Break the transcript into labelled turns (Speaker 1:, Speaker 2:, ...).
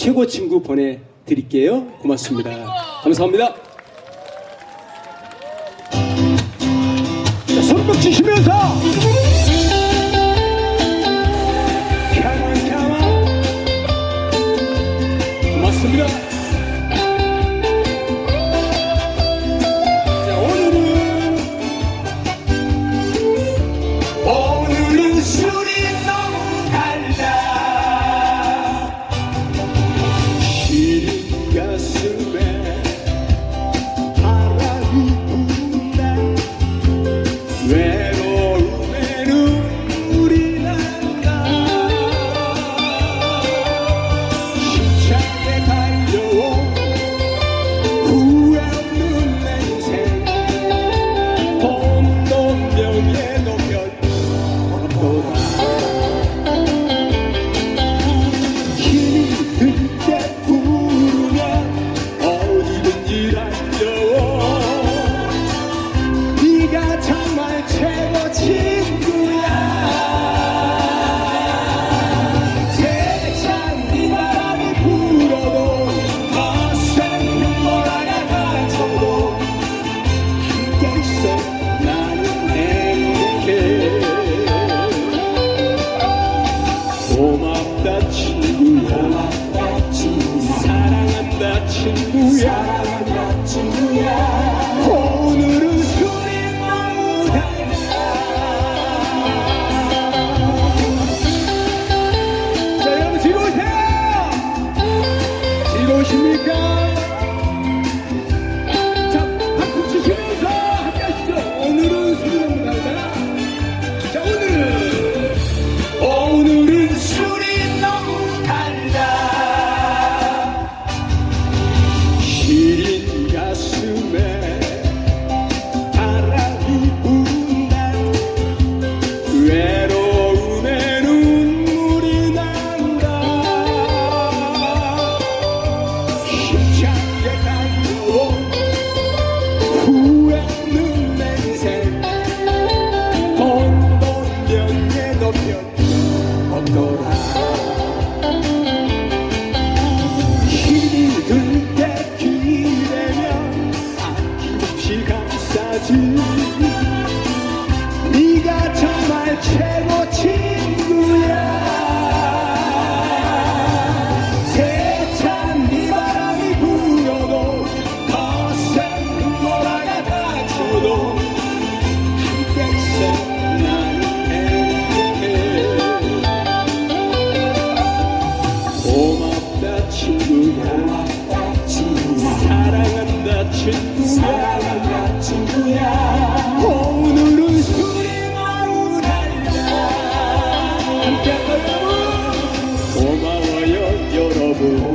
Speaker 1: 최고 친구 보내드릴게요. 고맙습니다. 감사합니다. 손뼉 치시면서 고맙습니다. yeah. 형편이 없더라 힘들 때 기대면 아낌없이 감싸지 네가 정말 최고 친구야 사랑한 친구야. 오늘은 술이 마음 날라 함께 걸려 고마워요 여러분.